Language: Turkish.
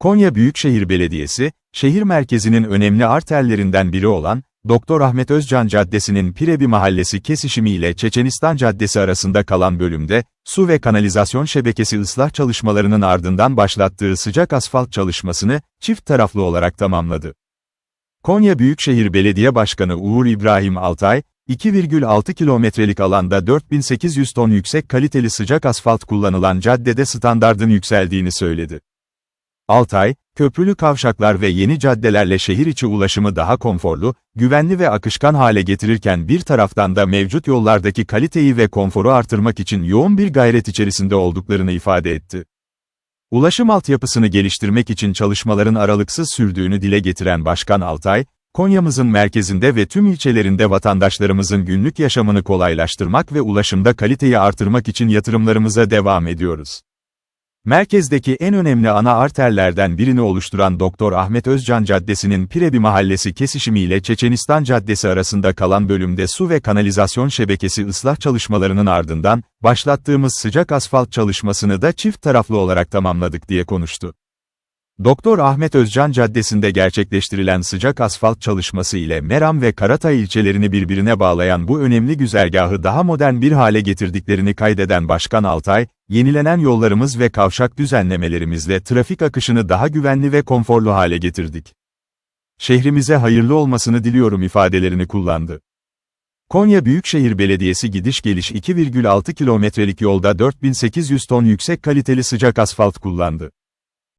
Konya Büyükşehir Belediyesi, şehir merkezinin önemli arterlerinden biri olan, Doktor Ahmet Özcan Caddesi'nin Pirebi Mahallesi kesişimi ile Çeçenistan Caddesi arasında kalan bölümde, su ve kanalizasyon şebekesi ıslah çalışmalarının ardından başlattığı sıcak asfalt çalışmasını, çift taraflı olarak tamamladı. Konya Büyükşehir Belediye Başkanı Uğur İbrahim Altay, 2,6 kilometrelik alanda 4800 ton yüksek kaliteli sıcak asfalt kullanılan caddede standardın yükseldiğini söyledi. Altay, köprülü kavşaklar ve yeni caddelerle şehir içi ulaşımı daha konforlu, güvenli ve akışkan hale getirirken bir taraftan da mevcut yollardaki kaliteyi ve konforu artırmak için yoğun bir gayret içerisinde olduklarını ifade etti. Ulaşım altyapısını geliştirmek için çalışmaların aralıksız sürdüğünü dile getiren Başkan Altay, Konya'mızın merkezinde ve tüm ilçelerinde vatandaşlarımızın günlük yaşamını kolaylaştırmak ve ulaşımda kaliteyi artırmak için yatırımlarımıza devam ediyoruz. Merkezdeki en önemli ana arterlerden birini oluşturan Doktor Ahmet Özcan Caddesi'nin Pirebi Mahallesi kesişimi ile Çeçenistan Caddesi arasında kalan bölümde su ve kanalizasyon şebekesi ıslah çalışmalarının ardından, başlattığımız sıcak asfalt çalışmasını da çift taraflı olarak tamamladık diye konuştu. Doktor Ahmet Özcan Caddesi'nde gerçekleştirilen sıcak asfalt çalışması ile Meram ve Karatay ilçelerini birbirine bağlayan bu önemli güzergahı daha modern bir hale getirdiklerini kaydeden Başkan Altay, yenilenen yollarımız ve kavşak düzenlemelerimizle trafik akışını daha güvenli ve konforlu hale getirdik. Şehrimize hayırlı olmasını diliyorum ifadelerini kullandı. Konya Büyükşehir Belediyesi gidiş geliş 2,6 kilometrelik yolda 4800 ton yüksek kaliteli sıcak asfalt kullandı.